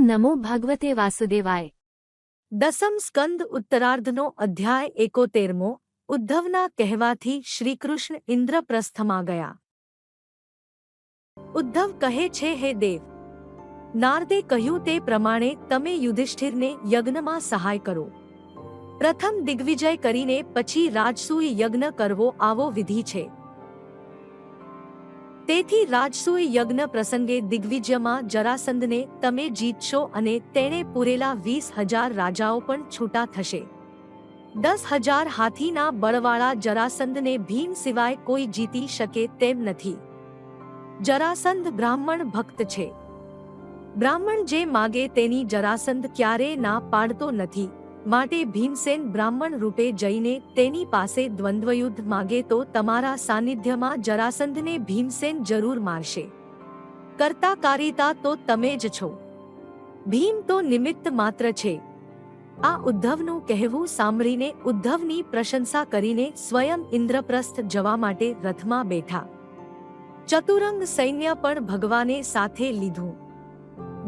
નમો ભગવતે વાસુદેવાય દસમ સ્કંદ ઉત્તરાર્ધનો અધ્યાય એકોતેરમો ઉદ્ધવના કહેવાથી શ્રીકૃષ્ણ ઇન્દ્રપ્રસ્થમાં ગયા ઉદ્ધવ કહે છે હે દેવ નારદે કહ્યું તે પ્રમાણે તમે યુધિષ્ઠિરને યજ્ઞમાં સહાય કરો પ્રથમ દિગ્વિજય કરીને પછી રાજસૂય યજ્ઞ કરવો આવો વિધિ છે તેથી રાજસૂય યજ્ઞ પ્રસંગે દિગ્વિજયમાં જરાસંધને તમે જીતશો અને તેણે પૂરેલા વીસ હજાર રાજાઓ પણ છૂટા થશે. દસ હજાર હાથીના બળવાળા જરાસંધને ભીમ સિવાય કોઈ જીતી શકે તેમ નથી. જરાસંધ બ્રાહ્મણ ભક્ત છે. બ્રાહ્મણ જે માગે તેની જરાસંધ ક્યારેય ના પાડતો નથી. માટે ભીમસેન બ્રાહ્મણ રૂપે જઈને તેની પાસે દ્વંદ્વયુદ્ધ માગે તો તમારા સાનિધ્યમાં જરાસંધને ભીમસેન જરૂર મારશે. કરતા કારિતા તો તમે જ છો. ભીમ તો નિમિત્ત માત્ર છે. આ ઉદ્ધવનું કહેવું સાંભળીને ઉદ્ધવની પ્રશંસા કરીને સ્વયં ઇન્દ્રપ્રસ્થ જવા માટે રથમાં બેઠા. ચતુરંગ સૈન્ય પણ ભગવાને સાથે લીધું.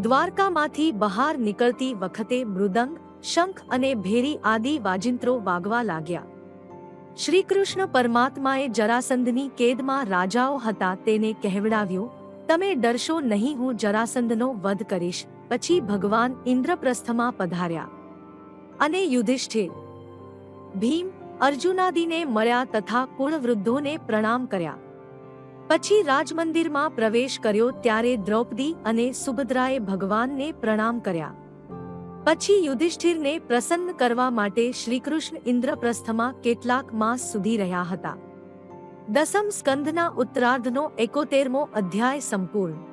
દ્વારકામાંથી બહાર નીકળતી વખતે મૃદંગ શંખ અને ભેરી આદિ વાજિંત્રો વાગવા લાગ્યા. શ્રીકૃષ્ણ પરમાત્માએ જરાસંધની કેદમાં રાજાઓ હતા તેને કહેવડાવ્યું, તમે ડરશો નહીં, હું જરાસંધનો વધ કરીશ. પછી ભગવાન ઇન્દ્રપ્રસ્થમાં પધાર્યા. અને યુધિષ્ઠિર, ભીમ, અર્જુનાદિને મળ્યા તથા કુળવૃદ્ધોને પ્રણામ કર્યા. પછી રાજમંદિરમાં પ્રવેશ કર્યો ત્યારે દ્રૌપદી અને સુભદ્રાએ ભગવાનને પ્રણામ કર્યા. પછી યુધિષ્ઠિરને પ્રસન્ન કરવા માટે શ્રીકૃષ્ણ ઇન્દ્રપ્રસ્થમાં કેટલાક માસ સુધી રહ્યા હતા. દસમ સ્કંદના ઉત્તરાર્ધનો એકોતેરમો અધ્યાય સંપૂર્ણ.